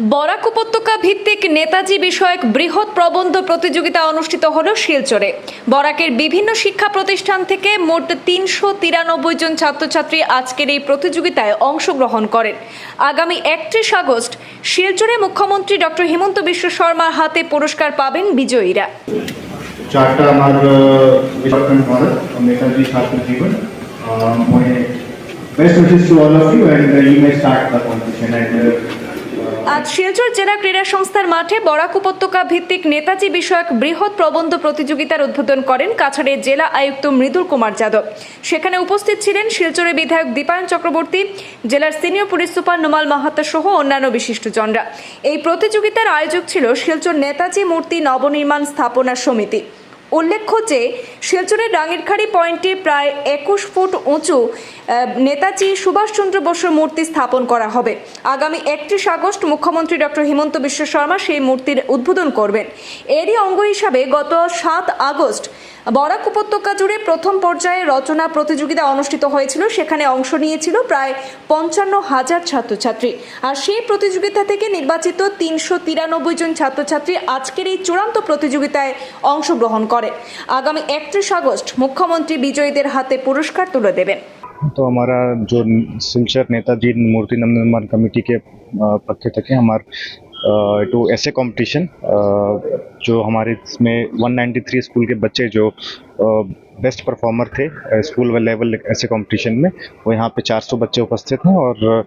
বরাক উপত্যকা ভিত্তিক নেতাজি বিষয়ক বৃহৎ প্রবন্ধ প্রতিযোগিতা অনুষ্ঠিত হলো শিলচরে। বরাকের বিভিন্ন শিক্ষা প্রতিষ্ঠান থেকে মোট তিনশো তিরানব্বই জন ছাত্রছাত্রী আজকের এই প্রতিযোগিতায় অংশগ্রহণ করেন। আগামী একত্রিশ আগস্ট শিলচরে মুখ্যমন্ত্রী ডক্টর হিমন্ত বিশ্ব শর্মার হাতে পুরস্কার পাবেন বিজয়ীরা। চারটা আমার আজ শিলচর জেলা ক্রীড়া সংস্থার মাঠে বরাক উপত্যকা ভিত্তিক নেতাজি বিষয়ক বৃহৎ প্রবন্ধ প্রতিযোগিতার উদ্বোধন করেন কাছাড়ের জেলা আয়ুক্ত মৃদুল কুমার যাদব। সেখানে উপস্থিত ছিলেন শিলচরের বিধায়ক দীপায়ন চক্রবর্তী, জেলার senior police super Nomal Mahato সহ অন্যান্য বিশিষ্টজনরা। এই প্রতিযোগিতার আয়োজক ছিল শিলচর নেতাজি মূর্তি নবনির্মাণ স্থাপনা সমিতি। উল্লেখ্য যে শিলচরের ডাঙ্গিরখাড়ি পয়েন্টে প্রায় একুশ ফুট উঁচু নেতাজি সুভাষচন্দ্র বসুর মূর্তি স্থাপন করা হবে। আগামী একত্রিশ আগস্ট মুখ্যমন্ত্রী ডক্টর হিমন্ত বিশ্ব শর্মা সেই মূর্তির উদ্বোধন করবেন। এরই অঙ্গ হিসাবে গত সাত আগস্ট বরাক উপত্যকা জুড়ে প্রথম পর্যায়ে রচনা প্রতিযোগিতা অনুষ্ঠিত হয়েছিল সেখানে অংশ নিয়েছিল প্রায় পঞ্চান্ন হাজার ছাত্রছাত্রী আর সেই প্রতিযোগিতা থেকে নির্বাচিত তিনশো তিরানব্বই জন ছাত্রছাত্রী আজকের এই চূড়ান্ত প্রতিযোগিতায় অংশগ্রহণ করে আগামী একত্রিশ আগস্ট মুখ্যমন্ত্রী বিজয়ীদের হাতে পুরস্কার তুলে দেবেন तो हमारा जो सिलचर नेताजी मूर्ति निर्माण कमेटी के अ, पक्ष तक है हमार टू ऐसे कंपटीशन जो हमारे इसमें 193 स्कूल के बच्चे जो बेस्ट परफॉर्मर थे स्कूल लेवल ऐसे कंपटीशन में वो यहाँ पे 400 बच्चे उपस्थित हैं और अ,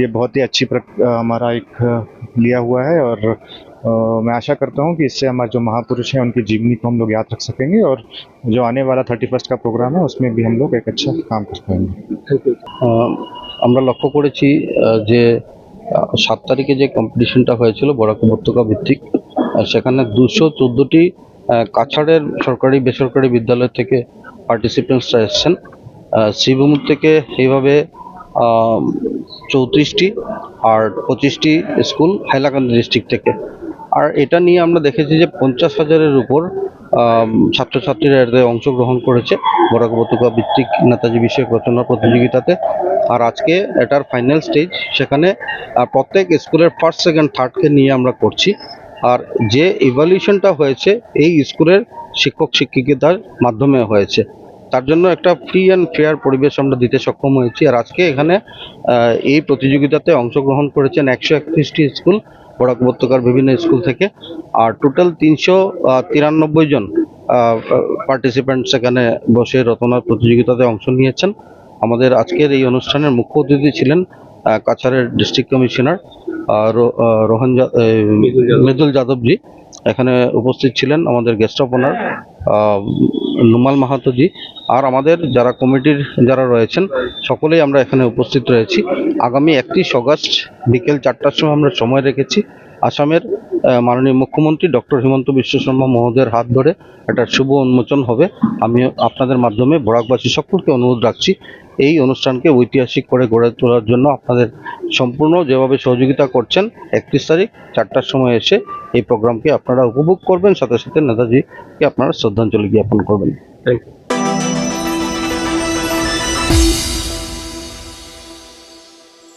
ये बहुत ही अच्छी प्रक, अ, हमारा एक अ, लिया हुआ है और अ, मैं आशा करता हूँ कि इससे हमारे जो महापुरुष हैं उनकी जीवनी को हम लोग याद रख सकेंगे और जो आने वाला थर्टी फर्स्ट का प्रोग्राम है उसमें भी हम लोग एक अच्छा काम कर पाएंगे আহ, আমরা লক্ষ্য করেছি আহ, যে আহ, সাত তারিখে যে কম্পিটিশনটা হয়েছিল বরাক উপত্যকা ভিত্তিক সেখানে দুশো চোদ্দোটি কাছাড়ের সরকারি, বেসরকারি বিদ্যালয় থেকে পার্টিসিপেন্টসরা এসছেন। শ্রীভূমি থেকে এইভাবে চৌত্রিশটি আর পঁচিশটি স্কুল হাইলাকান্দি ডিস্ট্রিক্ট থেকে। আর এটা নিয়ে আমরা দেখেছি যে পঞ্চাশ হাজারের উপর ছাত্রছাত্রীরা এতে অংশগ্রহণ করেছে বরাক উপত্যকা ভিত্তিক নেতাজি বিষয়ক রচনা প্রতিযোগিতাতে। আর আজকে এটার ফাইনাল স্টেজ সেখানে প্রত্যেক স্কুলের ফার্স্ট সেকেন্ড থার্ডকে নিয়ে আমরা করছি। আর যে ইভ্যালুয়েশনটা হয়েছে, এই স্কুলের শিক্ষক শিক্ষিকার মাধ্যমে হয়েছে। তার জন্য একটা ফ্রি অ্যান্ড ফেয়ার পরিবেশ আমরা দিতে সক্ষম হয়েছি। আর আজকে এখানে এই প্রতিযোগিতাতে অংশগ্রহণ করেছেন একশো একত্রিশটি স্কুল। বরাক উপত্যকার বিভিন্ন স্কুল থেকে। আর টোটাল তিনশো তিরানব্বই জন পার্টিসিপেন্ট সেখানে বসে রতনার প্রতিযোগিতাতে অংশ নিয়েছেন। আমাদের আজকের এই অনুষ্ঠানের মুখ্য অতিথি ছিলেন কাছাড়ের ডিস্ট্রিক্ট কমিশনার রোহন মৃদুল যাদবজি। এখানে উপস্থিত ছিলেন আমাদের guest of honour Numal Mahatoji আর আমাদের যারা কমিটির যারা রয়েছেন, সকলেই আমরা এখানে উপস্থিত রয়েছি। আগামী একত্রিশ অগস্ট বিকেল চারটার সময় আমরা সময় রেখেছি। আসামের মাননীয় মুখ্যমন্ত্রী ডক্টর হিমন্ত বিশ্ব শর্মা মহোদয়ের হাত ধরে একটা শুভ উন্মোচন হবে। আমি আপনাদের মাধ্যমে বরাকবাসী সকলকে অনুরোধ রাখছি, এই অনুষ্ঠানকে ঐতিহাসিক করে গড়ে তোলার জন্য আপনাদের সম্পূর্ণ যেভাবে সহযোগিতা করছেন, একত্রিশ তারিখ চারটার সময় এসে এই প্রোগ্রামকে আপনারা উপভোগ করবেন সাথে সাথে নেতাজিকে আপনারা শ্রদ্ধাঞ্জলি জ্ঞাপন করবেন। Thank you